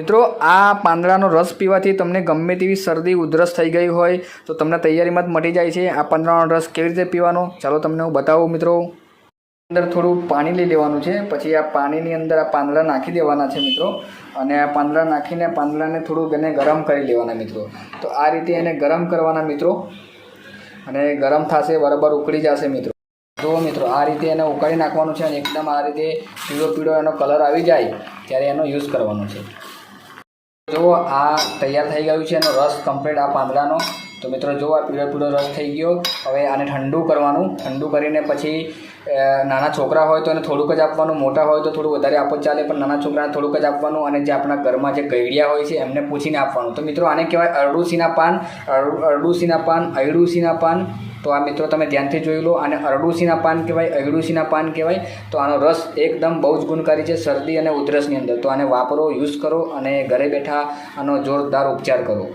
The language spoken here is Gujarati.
મિત્રો, આ પાંદડાનો રસ પીવાથી તમને ગમે તેવી શરદી ઉધરસ થઈ ગઈ હોય, તો તમને તૈયારીમાં જ મટી જાય છે આ પાંદડાનો રસ કેવી રીતે પીવાનો? ચાલો તમને હું બતાવું, મિત્રો. અંદર થોડું પાણી લઈ લેવાનું છે, પછી આ પાણીની અંદર આ પાંદડા નાખી દેવાના છે, મિત્રો. અને આ પાંદડા નાખીને પાંદડાને થોડુંક એને ગરમ કરી લેવાના, મિત્રો. તો આ રીતે એને ગરમ કરવાના, મિત્રો. અને ગરમ થશે, બરાબર ઉકળી જશે, મિત્રો. જુઓ મિત્રો, આ રીતે એને ઉકાળી નાખવાનું છે અને એકદમ આ રીતે પીળો પીળો એનો કલર આવી જાય, ત્યારે એનો યુઝ કરવાનો છે. જુઓ આ તૈયાર થઈ ગયું છે એનો રસ કમ્પ્લીટ આ પાંદડાનો. તો મિત્રો જુઓ આ પીળો પીળો રસ થઈ ગયો, હવે આને ઠંડુ કરવાનું. ઠંડુ કરીને પછી નાના છોકરા હોય તો એને થોડુંક જ આપવાનું, મોટા હોય તો થોડું વધારે આપો ચાલે, પણ નાના છોકરાને થોડુંક જ આપવાનું અને જે આપણા ઘરમાં જે ગૈડિયા હોય છે એમને પૂછીને આપવાનું. તો મિત્રો આને કહેવાય અરડુસીના પાન અરડુ- અરડુસીના પાન, અયડુસીના પાન. તો આ મિત્રો તમે ધ્યાનથી જોઈ લો, આને અરડુસીના પાન કહેવાય, અયડુસીના પાન કહેવાય. તો આનો રસ એકદમ બહુ જ ગુણકારી છે શરદી અને ઉધરસની અંદર. તો આને વાપરો, યુઝ કરો અને ઘરે બેઠા આનો જોરદાર ઉપચાર કરો.